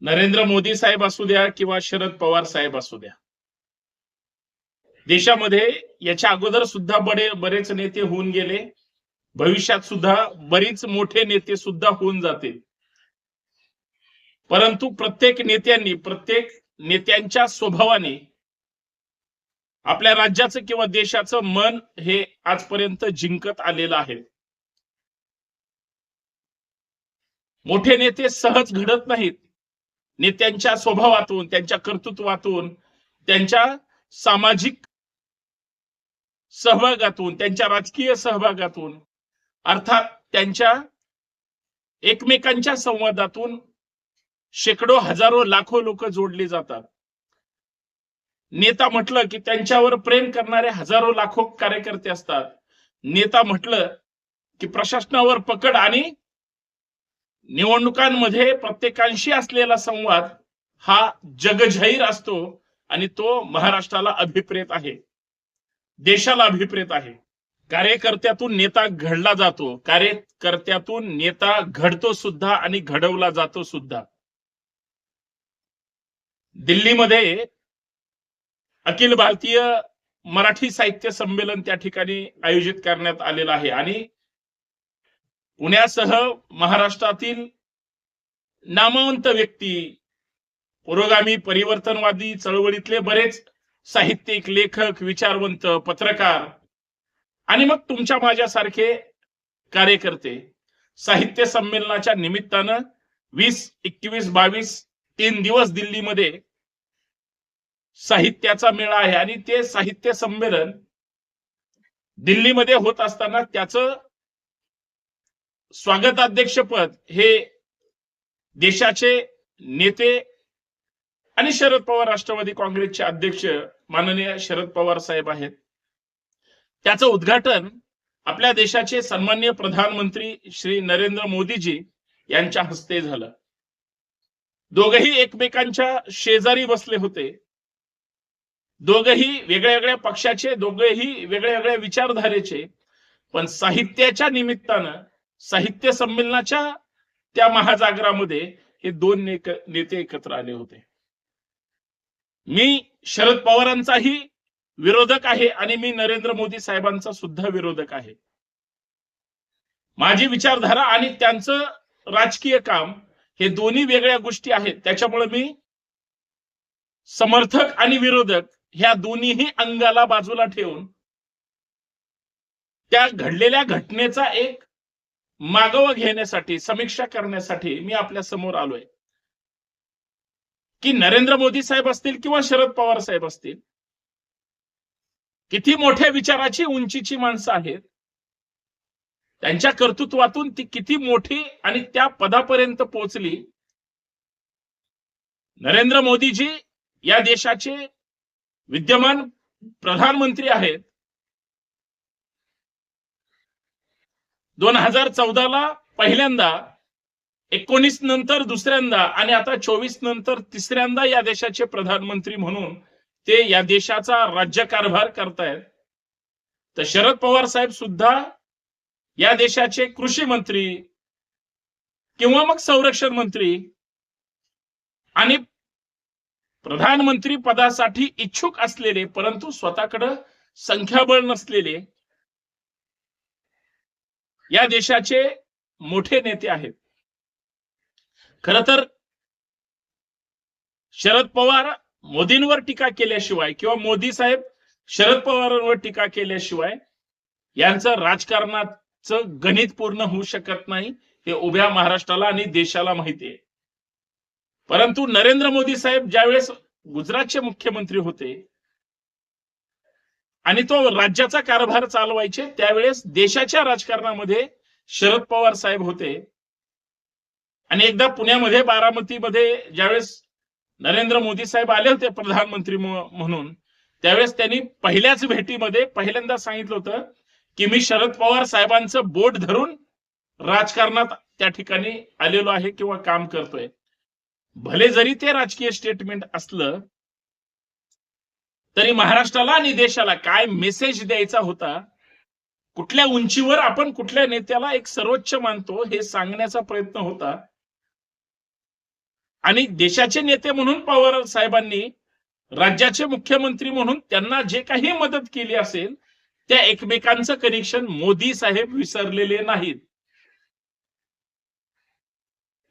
नरेंद्र मोदी साहेब असू द्या किंवा शरद पवार साहेब असू द्या. देशामध्ये याच्या अगोदर सुद्धा बडे बरेच नेते होऊन गेले. भविष्यात सुद्धा बरीच मोठे नेते सुद्धा होऊन जातील. परंतु प्रत्येक नेत्यांनी प्रत्येक नेत्यांच्या स्वभावाने आपल्या राज्याचं किंवा देशाचं मन हे आजपर्यंत जिंकत आलेलं आहे. मोठे नेते सहज घडत नाहीत. नेत्यांच्या स्वभावातून त्यांच्या कर्तृत्वातून त्यांच्या सामाजिक सहभागातून त्यांच्या राजकीय सहभागातून अर्थात त्यांच्या एकमेकांच्या संवादातून शेकडो हजारो लाखो लोक जोडली जातात. नेता म्हटलं की त्यांच्यावर प्रेम करणारे हजारो लाखो कार्यकर्ते असतात. नेता म्हटलं की प्रशासनावर पकड आणि निवडणुकांमध्ये प्रत्येकांशी असलेला संवाद हा जगजाहीर असतो आणि तो महाराष्ट्राला अभिप्रेत आहे. देशाला अभिप्रेत आहे. कार्यकर्त्यातून नेता घडला जातो. कार्यकर्त्यातून नेता घडतो सुद्धा आणि घडवला जातो सुद्धा. दिल्लीमध्ये अखिल भारतीय मराठी साहित्य संमेलन त्या ठिकाणी आयोजित करण्यात आलेलं आहे. आणि पुण्यासह महाराष्ट्रातील नामवंत व्यक्ती पुरोगामी परिवर्तनवादी चळवळीतले बरेच साहित्यिक लेखक विचारवंत पत्रकार आणि मग तुमच्या माझ्यासारखे कार्यकर्ते. साहित्य संमेलनाच्या निमित्तानं वीस एकवीस बावीस तीन दिवस दिल्लीमध्ये साहित्याचा मेळा आहे आणि ते साहित्य संमेलन दिल्लीमध्ये होत असताना त्याचं स्वागताध्यक्षपद हे देशाचे नेते आणि शरद पवार राष्ट्रवादी काँग्रेसचे अध्यक्ष माननीय शरद पवार साहेब आहेत. त्याचं उद्घाटन आपल्या देशाचे सन्मान्य प्रधानमंत्री श्री नरेंद्र मोदीजी यांच्या हस्ते झालं. दोघही एकमेकांच्या शेजारी बसले होते. दोघही वेगळ्या वेगळ्या पक्षाचे दोघेही वेगळ्या वेगळ्या विचारधारेचे. पण साहित्याच्या निमित्तानं साहित्य संमेलनाच्या त्या महाजागरामध्ये हे दोन नेते एकत्र आले होते. मी शरद पवारांचाही विरोधक आहे आणि मी नरेंद्र मोदी साहेबांचा सुद्धा विरोधक आहे. माझी विचारधारा आणि त्यांचं राजकीय काम हे दोन्ही वेगळ्या गोष्टी आहेत. त्याच्यामुळे मी समर्थक आणि विरोधक ह्या दोन्हीही अंगाला बाजूला ठेवून त्या घडलेल्या घटनेचा एक मागोवा घेण्यासाठी समीक्षा करण्यासाठी मी आपल्यासमोर आलोय. की नरेंद्र मोदी साहेब असतील किंवा शरद पवार साहेब असतील किती मोठ्या विचाराची उंचीची माणसं आहेत त्यांच्या कर्तृत्वातून ती किती मोठी आणि त्या पदापर्यंत पोहोचली. नरेंद्र मोदीजी या देशाचे विद्यमान प्रधानमंत्री आहेत. दोन हजार चौदाला पहिल्यांदा एकोणीस नंतर दुसऱ्यांदा आणि आता चोवीस नंतर तिसऱ्यांदा या देशाचे प्रधानमंत्री म्हणून ते या देशाचा राज्यकारभार करतायत. तर शरद पवार साहेब सुद्धा या देशाचे कृषी मंत्री किंवा मग संरक्षण मंत्री आणि प्रधानमंत्री पदासाठी इच्छुक असलेले परंतु स्वतःकडं संख्याबळ नसलेले या देशाचे मोठे नेते आहेत. खर तर शरद पवार मोदींवर टीका केल्याशिवाय किंवा मोदी साहेब शरद पवारांवर टीका केल्याशिवाय यांचं राजकारणाचं गणित पूर्ण होऊ शकत नाही हे उभ्या महाराष्ट्राला आणि देशाला माहिती आहे. परंतु नरेंद्र मोदी साहेब ज्यावेळेस गुजरातचे मुख्यमंत्री होते आणि तो राज्याचा कारभार चालवायचे त्यावेळेस देशाच्या राजकारणामध्ये शरद पवार साहेब होते. आणि एकदा पुण्यामध्ये बारामतीमध्ये ज्यावेळेस नरेंद्र मोदी साहेब आले होते प्रधानमंत्री म्हणून त्यावेळेस त्यांनी पहिल्याच भेटीमध्ये पहिल्यांदा सांगितलं होतं की मी शरद पवार साहेबांचं बोट धरून राजकारणात त्या ठिकाणी आलेलो आहे किंवा काम करतोय. भले जरी ते राजकीय स्टेटमेंट असलं तरी महाराष्ट्राला आणि देशाला काय मेसेज द्यायचा होता? कुठल्या उंचीवर आपण कुठल्या नेत्याला एक सर्वोच्च मानतो हे सांगण्याचा प्रयत्न होता. आणि देशाचे नेते म्हणून पवार साहेबांनी राज्याचे मुख्यमंत्री म्हणून त्यांना जे काही मदत केली असेल त्या एकमेकांचं कनेक्शन मोदी साहेब विसरलेले नाहीत.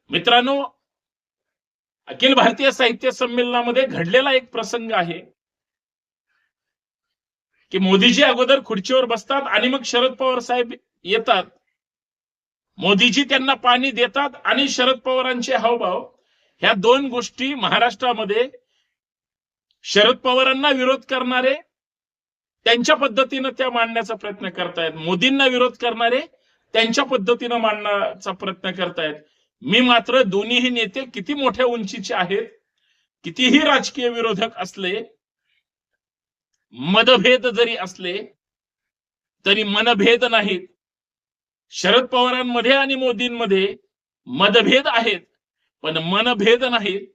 मित्रांनो अखिल भारतीय साहित्य संमेलनामध्ये घडलेला एक प्रसंग आहे. की मोदीजी अगोदर खुर्चीवर बसतात आणि मग शरद पवार साहेब येतात. मोदीजी त्यांना पाणी देतात आणि शरद पवारांचे हावभाव. ह्या दोन गोष्टी महाराष्ट्रामध्ये शरद पवारांना विरोध करणारे त्यांच्या पद्धतीनं त्या मांडण्याचा प्रयत्न करतायत. मोदींना विरोध करणारे त्यांच्या पद्धतीनं मांडण्याचा प्रयत्न करतायत. मी मात्र दोन्हीही नेते किती मोठ्या उंचीचे आहेत कितीही राजकीय विरोधक असले मतभेद जरी असले तरी मनभेद नाहीत. शरद पवारांमध्ये आणि मोदींमध्ये मतभेद आहेत पण मनभेद नाहीत.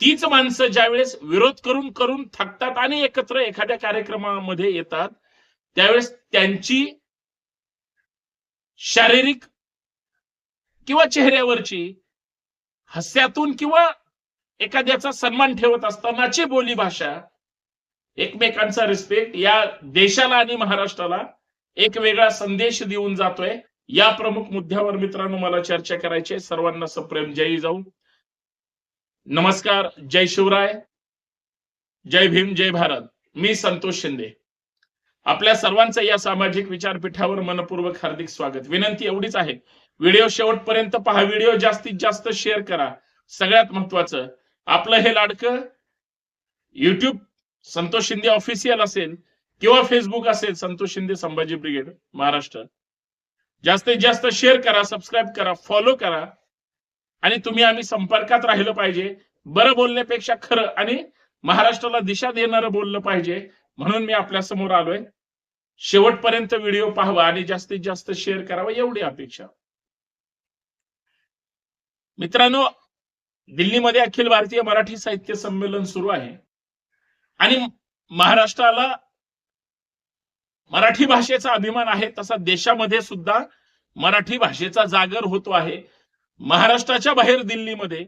तीच माणसं ज्यावेळेस विरोध करून करून थकतात आणि एकत्र एखाद्या कार्यक्रमामध्ये येतात त्यावेळेस त्यांची शारीरिक किंवा चेहऱ्यावरची हास्यातून किंवा एखाद्याचा सन्मान ठेवत असतानाची बोली भाषा एकमेकांचा रिस्पेक्ट या देशाला आणि महाराष्ट्राला एक वेगळा संदेश देऊन जातोय. या प्रमुख मुद्द्यावर मित्रांनो मला चर्चा करायची आहे. सर्वांना सप्रेम. जय जाऊ. नमस्कार. जय शिवराय. जय भीम. जय भारत. मी संतोष शिंदे. आपल्या सर्वांचं या सामाजिक विचारपीठावर मनपूर्वक हार्दिक स्वागत. विनंती एवढीच आहे. व्हिडिओ शेवटपर्यंत पहा. व्हिडिओ जास्तीत जास्त शेअर करा. सगळ्यात महत्वाचं आपलं हे लाडकं युट्यूब संतोष शिंदे ऑफिशियल असेल किंवा फेसबुक असेल संतोष शिंदे संभाजी ब्रिगेड महाराष्ट्र. जास्तीत जास्त शेअर करा सबस्क्राईब करा फॉलो करा. आणि तुम्ही आम्ही संपर्कात राहिलं पाहिजे. बरं बोलण्यापेक्षा खरं आणि महाराष्ट्राला दिशा देणारं बोललं पाहिजे. म्हणून मी आपल्यासमोर आलोय. शेवटपर्यंत व्हिडिओ पाहावा आणि जास्तीत जास्त शेअर करावा एवढी अपेक्षा. मित्रांनो दिल्लीमध्ये अखिल भारतीय मराठी साहित्य संमेलन सुरू आहे. आणि महाराष्ट्राला मराठी भाषेचा अभिमान आहे तसा देशामध्ये सुद्धा मराठी भाषेचा जागर होतो आहे. महाराष्ट्राच्या बाहेर दिल्लीमध्ये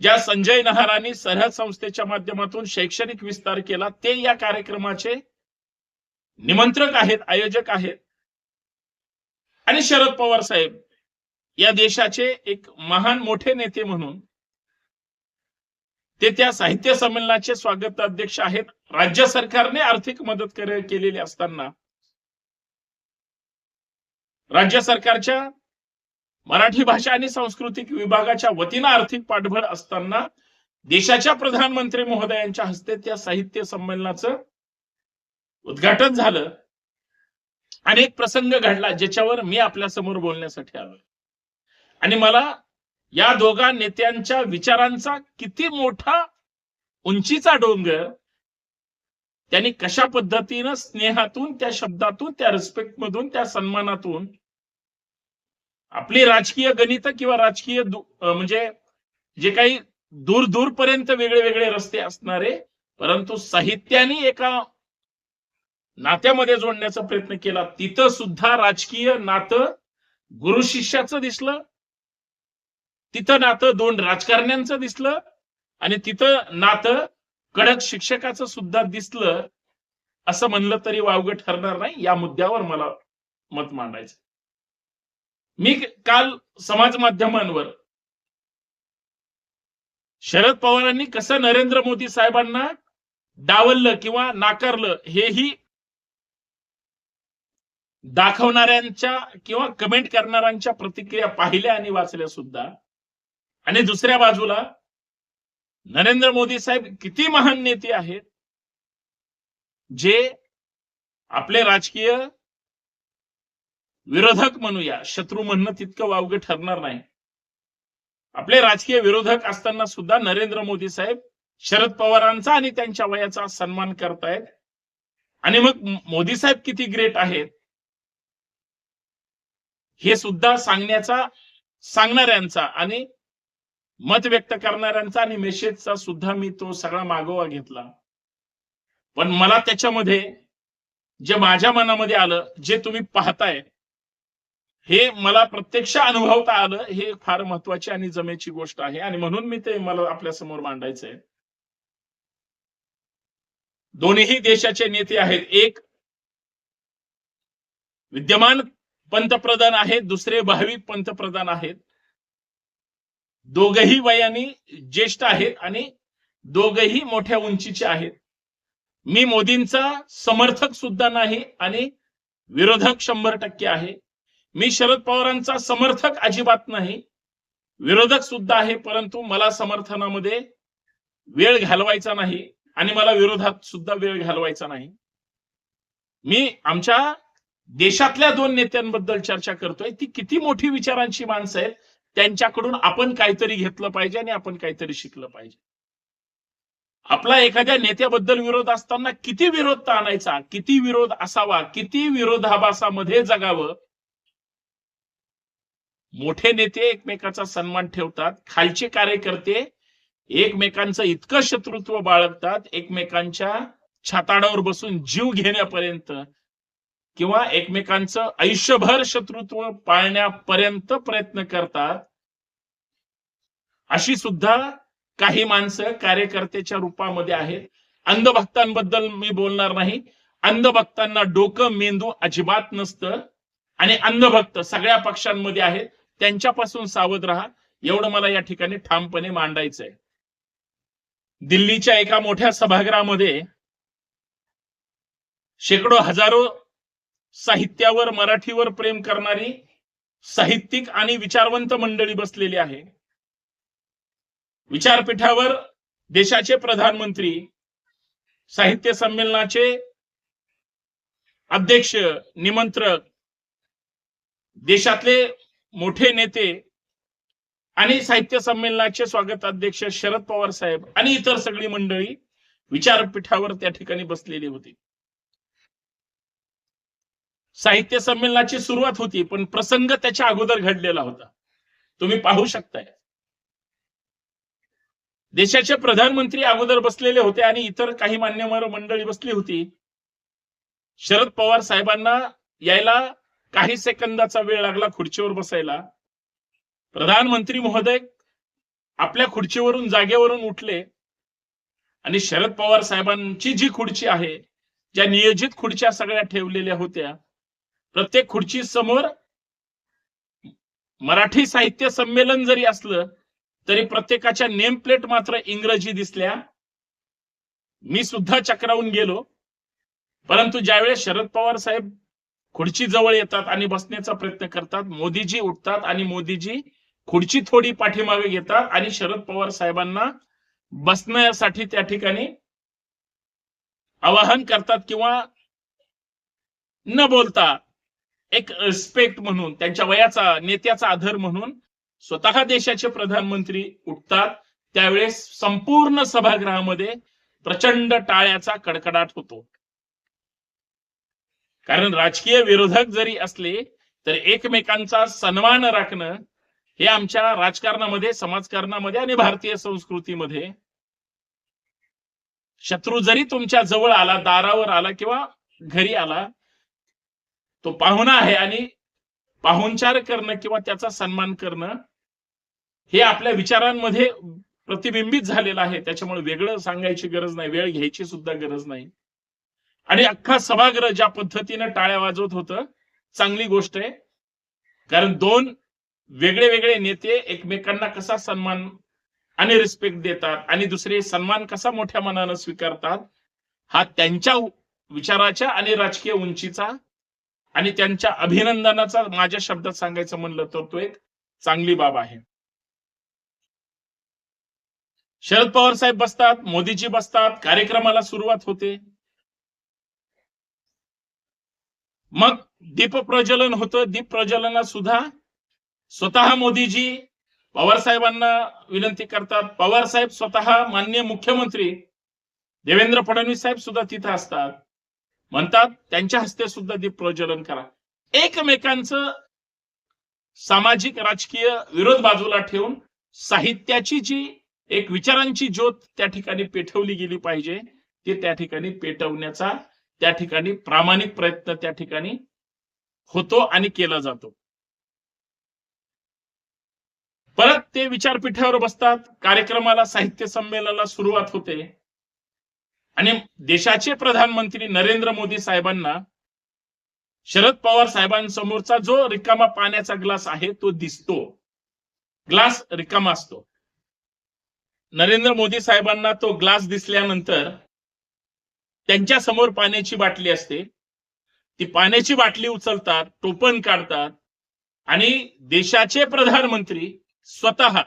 ज्या संजय नहारांनी सरहद संस्थेच्या माध्यमातून शैक्षणिक विस्तार केला ते या कार्यक्रमाचे निमंत्रक आहेत आयोजक आहेत. आणि शरद पवार साहेब या देशाचे एक महान मोठे नेते म्हणून ते त्या साहित्य संमेलनाचे स्वागत अध्यक्ष आहेत. राज्य सरकारने आर्थिक मदत केलेली असताना राज्य सरकारच्या मराठी भाषा आणि सांस्कृतिक विभागाच्या वतीनं आर्थिक पाठबळ असताना देशाच्या प्रधानमंत्री महोदयांच्या हस्ते त्या साहित्य संमेलनाचं उद्घाटन झालं. आणि एक प्रसंग घडला ज्याच्यावर मी आपल्यासमोर बोलण्यासाठी आलोय. आणि मला या दोघा नेत्यांच्या विचारांचा किती मोठा उंचीचा डोंगर त्यांनी कशा पद्धतीनं स्नेहातून त्या शब्दातून त्या रिस्पेक्ट मधून त्या सन्मानातून आपली राजकीय गणित किंवा राजकीय दु- म्हणजे जे काही दूर दूरपर्यंत वेगळे वेगळे रस्ते असणारे परंतु साहित्याने एका नात्यामध्ये जोडण्याचा प्रयत्न केला तिथं सुद्धा राजकीय नातं गुरु शिष्याचं दिसलं तिथं नातं दोन राजकारण्यांचं दिसलं आणि तिथं नातं कडक शिक्षकाचं सुद्धा दिसलं असं म्हणलं तरी वावग ठरणार नाही या मुद्द्यावर मला मत मांडायचं. मी काल समाज माध्यमांवर शरद पवारांनी कसं नरेंद्र मोदी साहेबांना डावललं किंवा नाकारलं हेही दाखवणाऱ्यांच्या किंवा कमेंट करणाऱ्यांच्या प्रतिक्रिया पाहिल्या आणि वाचल्या सुद्धा. आणि दुसऱ्या बाजूला नरेंद्र मोदी साहेब किती महान नेते आहेत जे आपले राजकीय विरोधक म्हणूया शत्रू म्हणणं तितकं वावगं ठरणार नाही. आपले राजकीय विरोधक असताना सुद्धा नरेंद्र मोदी साहेब शरद पवारांचा आणि त्यांच्या वयाचा सन्मान करतायत. आणि मग मोदी साहेब किती ग्रेट आहेत हे सुद्धा सांगण्याचा सांगणाऱ्यांचा आणि मत व्यक्त करणाऱ्यांचा आणि मेसेजचा सुद्धा मी तो सगळा मागोवा घेतला. पण मला त्याच्यामध्ये जे माझ्या मनामध्ये आलं जे तुम्ही पाहताय हे मला प्रत्यक्ष अनुभवता आलं हे फार महत्वाची आणि जमेची गोष्ट आहे. आणि म्हणून मी ते मला आपल्यासमोर मांडायचंय. दोन्ही देशाचे नेते आहेत. एक विद्यमान पंतप्रधान आहेत दुसरे भावी पंतप्रधान आहेत. दोघही वयाने ज्येष्ठ आहेत आणि दोघही मोठ्या उंचीचे आहेत. मी मोदींचा समर्थक सुद्धा नाही आणि विरोधक शंभर टक्के आहे. मी शरद पवारांचा समर्थक अजिबात नाही. विरोधक सुद्धा आहे परंतु मला समर्थनामध्ये वेळ घालवायचा नाही आणि मला विरोधात सुद्धा वेळ घालवायचा नाही. मी आमच्या देशातल्या दोन नेत्यांबद्दल चर्चा करतोय. ती किती मोठी विचारांची माणसं आहेत त्यांच्याकडून आपण काहीतरी घेतलं पाहिजे आणि आपण काहीतरी शिकलं पाहिजे. आपला एखाद्या नेत्याबद्दल विरोध असताना किती विरोध आणायचा? किती विरोध असावा? किती विरोधाभासामध्ये जगावं? मोठे नेते एकमेकाचा सन्मान ठेवतात खालचे कार्यकर्ते एकमेकांचं इतकं शत्रुत्व बाळगतात एकमेकांच्या छाताडावर बसून जीव घेण्यापर्यंत किंवा एकमेकांचं आयुष्यभर शत्रुत्व पाळण्यापर्यंत प्रयत्न करतात अशी सुद्धा काही माणसं कार्यकर्त्याच्या रूपामध्ये आहेत. अंधभक्तांबद्दल मी बोलणार नाही. अंधभक्तांना डोकं मेंदू अजिबात नसतं. आणि अंधभक्त सगळ्या पक्षांमध्ये आहेत. त्यांच्यापासून सावध राहा. एवढं मला या ठिकाणी ठामपणे मांडायचंय. दिल्लीच्या एका मोठ्या सभागृहामध्ये शेकडो हजारो साहित्यावर मराठीवर प्रेम करणारी साहित्यिक आणि विचारवंत मंडळी बसलेली आहे. विचारपीठावर देशाचे प्रधानमंत्री साहित्य संमेलनाचे अध्यक्ष निमंत्रक देशातले मोठे नेते आणि साहित्य संमेलनाचे स्वागत अध्यक्ष शरद पवार साहेब आणि इतर सगळी मंडळी विचारपीठावर त्या ठिकाणी बसलेली होती. साहित्य संमेलनाची सुरुवात होती पण प्रसंग त्याच्या अगोदर घडलेला होता. तुम्ही पाहू शकताय. देशाचे प्रधानमंत्री अगोदर बसलेले होते आणि इतर काही मान्यवर मंडळी बसली होती. शरद पवार साहेबांना यायला काही सेकंदाचा वेळ लागला खुर्चीवर बसायला. प्रधानमंत्री महोदय आपल्या खुर्चीवरून जागेवरून उठले. आणि शरद पवार साहेबांची जी खुर्ची आहे ज्या नियोजित खुर्च्या सगळ्या ठेवलेल्या होत्या प्रत्येक खुर्ची समोर मराठी साहित्य संमेलन जरी असलं तरी प्रत्येकाच्या नेम प्लेट मात्र इंग्रजी दिसल्या. मी सुद्धा चक्रावून गेलो. परंतु ज्यावेळेस शरद पवार साहेब खुर्ची जवळ येतात आणि बसण्याचा प्रयत्न करतात मोदीजी उठतात आणि मोदीजी खुर्ची थोडी पाठीमागे घेतात आणि शरद पवार साहेबांना बसण्यासाठी त्या ठिकाणी आवाहन करतात किंवा न बोलता एक रिस्पेक्ट म्हणून त्यांच्या वयाचा नेत्याचा आधार म्हणून स्वतः देशाचे प्रधानमंत्री उठतात. त्यावेळेस संपूर्ण सभागृहामध्ये प्रचंड टाळ्याचा कडकडाट होतो. कारण राजकीय विरोधक जरी असले तर एकमेकांचा सन्मान राखणं हे आमच्या राजकारणामध्ये समाजकारणामध्ये आणि भारतीय संस्कृतीमध्ये शत्रू जरी तुमच्या जवळ आला दारावर आला किंवा घरी आला तो पाहुणा आहे आणि पाहुणचार करणं किंवा त्याचा सन्मान करणं हे आपल्या विचारांमध्ये प्रतिबिंबित झालेलं आहे. त्याच्यामुळे वेगळं सांगायची गरज नाही वेळ घ्यायची सुद्धा गरज नाही. आणि अख्खा सभागृह ज्या पद्धतीनं टाळ्या वाजवत होतं चांगली गोष्ट आहे. कारण दोन वेगळे वेगळे नेते एकमेकांना कसा सन्मान आणि रिस्पेक्ट देतात आणि दुसरे सन्मान कसा मोठ्या मनानं स्वीकारतात हा त्यांच्या विचाराच्या आणि राजकीय उंचीचा आणि त्यांच्या अभिनंदनाचा माझ्या शब्दात सांगायचं म्हणलं तर तो एक चांगली बाब आहे. शरद पवार साहेब बसतात मोदीजी बसतात कार्यक्रमाला सुरुवात होते. मग दीप प्रज्वलन होतं दीप प्रज्वलनात सुद्धा स्वतः मोदीजी पवार साहेबांना विनंती करतात. पवार साहेब स्वतः मान्य मुख्यमंत्री देवेंद्र फडणवीस साहेब सुद्धा तिथं असतात. म्हणतात त्यांच्या हस्ते सुद्धा दीप प्रज्वलन करा. एकमेकांचं सामाजिक राजकीय विरोध बाजूला ठेवून साहित्याची जी एक विचारांची ज्योत त्या ठिकाणी पेटवली गेली पाहिजे ती त्या ठिकाणी पेटवण्याचा त्या ठिकाणी प्रामाणिक प्रयत्न त्या ठिकाणी होतो आणि केला जातो. परत ते विचारपीठावर बसतात कार्यक्रमाला साहित्य संमेलनाला सुरुवात होते. आणि देशाचे प्रधानमंत्री नरेंद्र मोदी साहेबांना शरद पवार साहेबांसमोरचा जो रिकामा पाण्याचा ग्लास आहे तो दिसतो. ग्लास रिकामा असतो. नरेंद्र मोदी साहेबांना तो ग्लास दिसल्यानंतर त्यांच्यासमोर पाण्याची बाटली असते. ती पाण्याची बाटली उचलतात टोपण काढतात आणि देशाचे प्रधानमंत्री स्वतः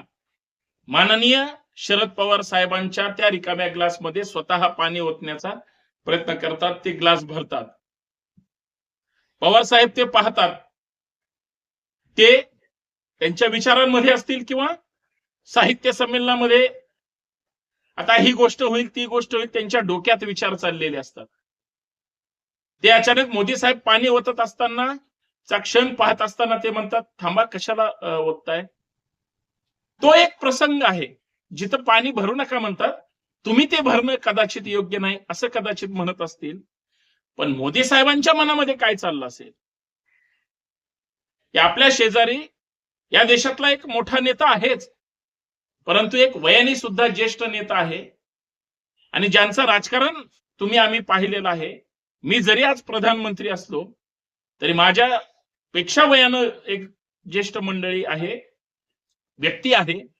माननीय शरद पवार साहेबांच्या त्या रिकाम्या ग्लासमध्ये स्वतः पाणी ओतण्याचा प्रयत्न करतात ते ग्लास भरतात. पवार साहेब ते पाहतात. ते त्यांच्या विचारांमध्ये असतील किंवा साहित्य संमेलनामध्ये आता ही गोष्ट होईल ती गोष्ट होईल त्यांच्या डोक्यात विचार चाललेले असतात. ते अचानक मोदी साहेब पाणी ओतत असताना चा क्षण पाहत असताना ते म्हणतात थांबा कशाला ओतताय? तो एक प्रसंग आहे. जिथं पाणी भरू नका म्हणतात तुम्ही ते भरणं कदाचित योग्य नाही असं कदाचित म्हणत असतील. पण मोदी साहेबांच्या मनामध्ये काय चाललं असेल? की आपल्या शेजारी या देशातला एक मोठा नेता आहेच. परंतु एक वयाने सुद्धा ज्येष्ठ नेता आहे. आणि ज्यांचं राजकारण तुम्ही आम्ही पाहिलेलं आहे. मी जरी आज प्रधानमंत्री असलो तरी माझ्या पेक्षा वयानं एक ज्येष्ठ मंडळी आहे व्यक्ती आहे.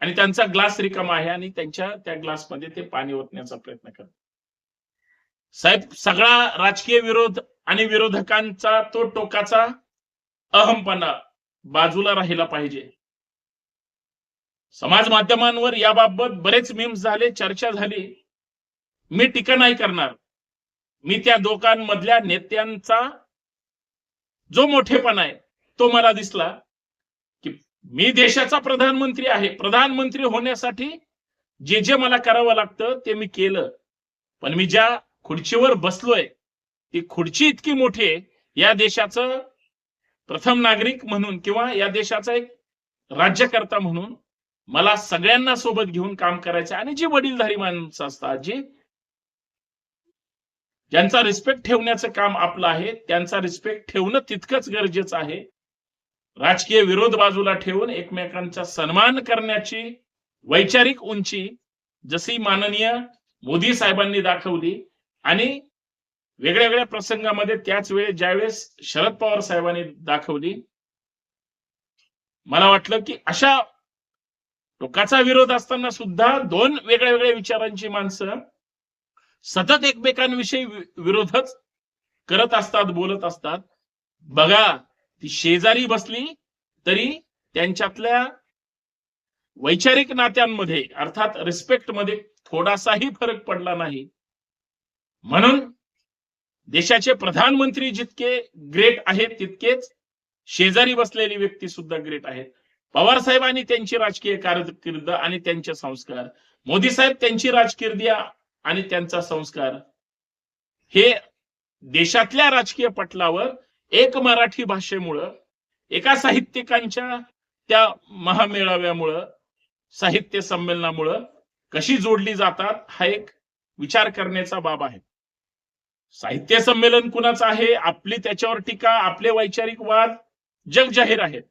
आणि त्यांचा ग्लास रिकामा आहे आणि त्यांच्या त्या ग्लासमध्ये ते पाणी ओतण्याचा प्रयत्न करतात. साहेब सगळा राजकीय विरोध आणि विरोधकांचा तो टोकाचा अहमपणा बाजूला राहिला पाहिजे. समाज माध्यमांवर याबाबत बरेच मीम्स झाले चर्चा झाली. मी टीका नाही करणार. मी त्या दोघांमधल्या नेत्यांचा जो मोठेपणा आहे तो मला दिसला. मी देशाचा प्रधानमंत्री आहे. प्रधानमंत्री होण्यासाठी जे जे मला करावं लागतं ते मी केलं. पण मी ज्या खुर्चीवर बसलोय ती खुर्ची इतकी मोठी आहे या देशाचं प्रथम नागरिक म्हणून किंवा या देशाचा एक राज्यकर्ता म्हणून मला सगळ्यांना सोबत घेऊन काम करायचं आणि जी वडीलधारी माणसं असतात जी ज्यांचा रिस्पेक्ट ठेवण्याचं काम आपलं आहे त्यांचा रिस्पेक्ट ठेवणं तितकंच गरजेचं आहे. राजकीय विरोध बाजूला ठेवून एकमेकांचा सन्मान करण्याची वैचारिक उंची जशी माननीय मोदी साहेबांनी दाखवली आणि वेगळ्या वेगळ्या प्रसंगामध्ये त्याच वेळेस ज्यावेळेस शरद पवार साहेबांनी दाखवली मला वाटलं की अशा टोकाचा विरोध असताना सुद्धा दोन वेगळ्या वेगळ्या विचारांची माणसं सतत एकमेकांविषयी विरोधच करत असतात बोलत असतात. बघा ती शेजारी बसली तरी त्यांच्यातल्या वैचारिक नात्यांमध्ये अर्थात रिस्पेक्टमध्ये थोडासाही फरक पडला नाही. म्हणून देशाचे प्रधानमंत्री जितके ग्रेट आहेत तितकेच शेजारी बसलेली व्यक्ती सुद्धा ग्रेट आहेत. पवार साहेब आणि त्यांची राजकीय कारकीर्द आणि त्यांचे संस्कार मोदी साहेब त्यांची राजकीर्दी आणि त्यांचा संस्कार हे देशातल्या राजकीय पटलावर एक मराठी भाषेमुळं एका साहित्यिकांच्या त्या महामेळाव्यामुळं साहित्य संमेलनामुळं कशी जोडली जातात हा एक विचार करण्याचा बाब आहे. साहित्य संमेलन कुणाचं आहे आपली त्याच्यावर टीका आपले वैचारिक वाद जग जाहीर आहेत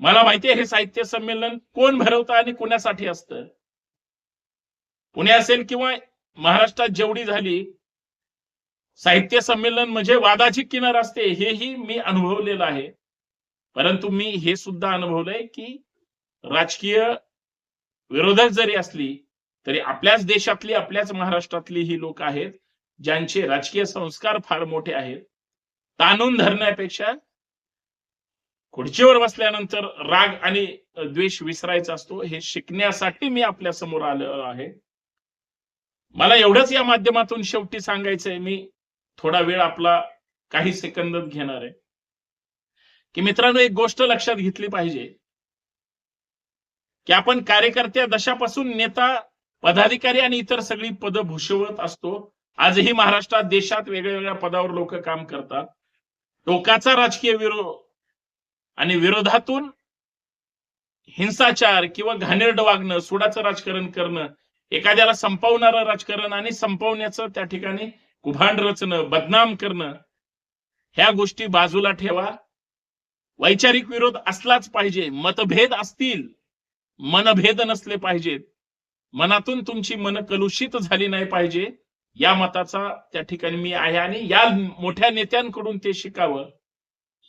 मला माहिती आहे हे साहित्य संमेलन कोण भरवतं आणि कुणासाठी असतं? पुणे असेल किंवा महाराष्ट्रात जेवढी झाली साहित्य संमेलन म्हणजे वादाची किनार असते हेही मी अनुभवलेलं आहे. परंतु मी हे सुद्धा अनुभवलंय की राजकीय विरोधक जरी असली तरी आपल्याच देशातली आपल्याच महाराष्ट्रातली ही लोक आहेत ज्यांचे राजकीय संस्कार फार मोठे आहेत. ताणून धरण्यापेक्षा खुर्चीवर बसल्यानंतर राग आणि द्वेष विसरायचा असतो हे शिकण्यासाठी मी आपल्यासमोर आलो आहे. मला एवढंच या माध्यमातून शेवटी सांगायचंय मी थोडा वेळ आपला काही सेकंदच घेणार आहे. की मित्रांनो एक गोष्ट लक्षात घेतली पाहिजे. की आपण कार्यकर्त्या दशापासून नेता पदाधिकारी आणि इतर सगळी पद भूषवत असतो. आजही महाराष्ट्रात देशात वेगळ्या वेगळ्या पदावर लोक काम करतात. टोकाचा राजकीय विरोध आणि विरोधातून हिंसाचार किंवा घाणेरड वागणं सुडाचं राजकारण करणं एखाद्याला संपवणारं राजकारण आणि संपवण्याचं त्या ठिकाणी कुभांड रचणं बदनाम करणं ह्या गोष्टी बाजूला ठेवा. वैचारिक विरोध असलाच पाहिजे. मतभेद असतील. मनभेद नसले पाहिजेत. मनातून तुमची मन कलुषित झाली नाही पाहिजे. या मताचा त्या ठिकाणी मी आहे आणि या मोठ्या नेत्यांकडून ते शिकावं.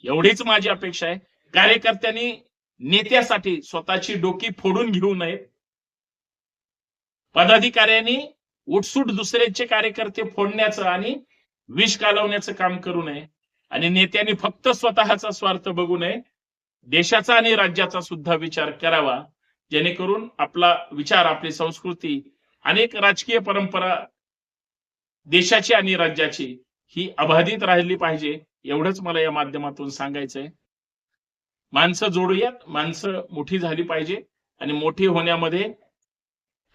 एवढीच माझी अपेक्षा आहे. कार्यकर्त्यांनी नेत्यासाठी स्वतःची डोकी फोडून घेऊ नयेत. पदाधिकाऱ्यांनी उठसूट दुसऱ्याचे कार्यकर्ते फोडण्याचं आणि विष कालवण्याचं काम करू नये. आणि नेत्यांनी फक्त स्वतःचा स्वार्थ बघू नये. देशाचा आणि राज्याचा सुद्धा विचार करावा. जेणेकरून आपला विचार आपली संस्कृती अनेक राजकीय परंपरा देशाची आणि राज्याची ही अबाधित राहिली पाहिजे एवढंच मला या माध्यमातून सांगायचंय. माणसं जोडूयात. माणसं मोठी झाली पाहिजे. आणि मोठी होण्यामध्ये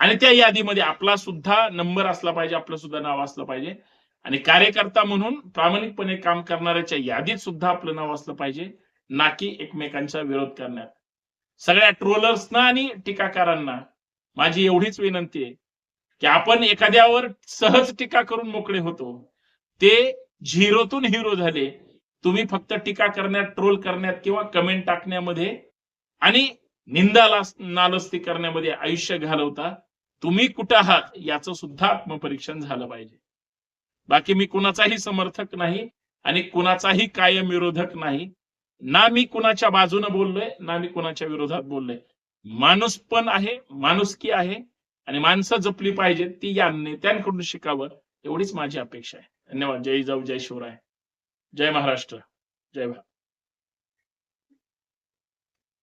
आणि त्या यादीमध्ये आपला सुद्धा नंबर असला पाहिजे आपलं सुद्धा नाव असलं पाहिजे. आणि कार्यकर्ता म्हणून प्रामाणिकपणे काम करणाऱ्याच्या यादीत सुद्धा आपलं नाव असलं पाहिजे ना की एकमेकांचा विरोध करण्यात. सगळ्या ट्रोलर्सना आणि टीकाकारांना माझी एवढीच विनंती आहे की आपण एखाद्यावर सहज टीका करून मोकळे होतो. ते झिरोतून हिरो झाले तुम्ही फक्त टीका करण्यात ट्रोल करण्यात किंवा कमेंट टाकण्यामध्ये आणि निंदा नालस्ती करण्यामध्ये आयुष्य घालवता तुम्ही कुठं आहात याचं सुद्धा आत्मपरीक्षण झालं पाहिजे. बाकी मी कुणाचाही समर्थक नाही आणि कुणाचाही कायम विरोधक नाही. ना मी कुणाच्या बाजूने बोललोय ना मी कुणाच्या विरोधात बोललोय. माणूस पण आहे माणुसकी आहे आणि माणसं जपली पाहिजेत ती या नेत्यांकडून शिकावं एवढीच माझी अपेक्षा आहे. धन्यवाद. जय जाऊ जय शिवराय. जय महाराष्ट्र. जय भारत.